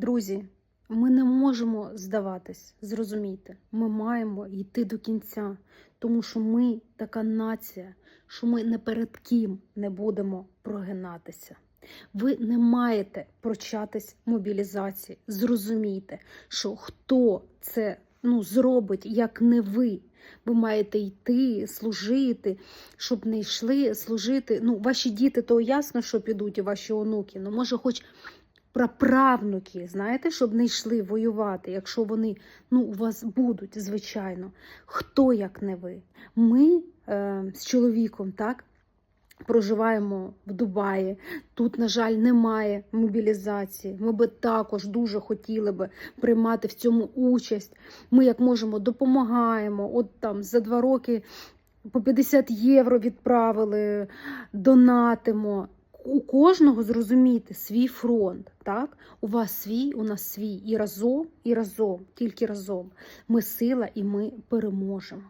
Друзі, ми не можемо здаватись, зрозумійте. Ми маємо йти до кінця, тому що ми така нація, що ми не перед ким не будемо прогинатися. Ви не маєте прочатись мобілізації. Зрозумійте, що хто це ну, зробить, як не ви. Ви маєте йти, служити, щоб не йшли служити. Ну, ваші діти, то ясно, що підуть, і ваші онуки. Ну, може, хоч праправнуки, знаєте, щоб не йшли воювати, якщо вони ну, у вас будуть, звичайно. Хто як не ви? Ми е, з чоловіком, так? Проживаємо в Дубаї. Тут, на жаль, немає мобілізації. Ми би також дуже хотіли би приймати в цьому участь. Ми, як можемо, допомагаємо. От там за два роки по 50 євро відправили, донатимо. У кожного зрозуміти свій фронт. Так? У вас свій, у нас свій. І разом, і разом, тільки разом. Ми сила і ми переможемо.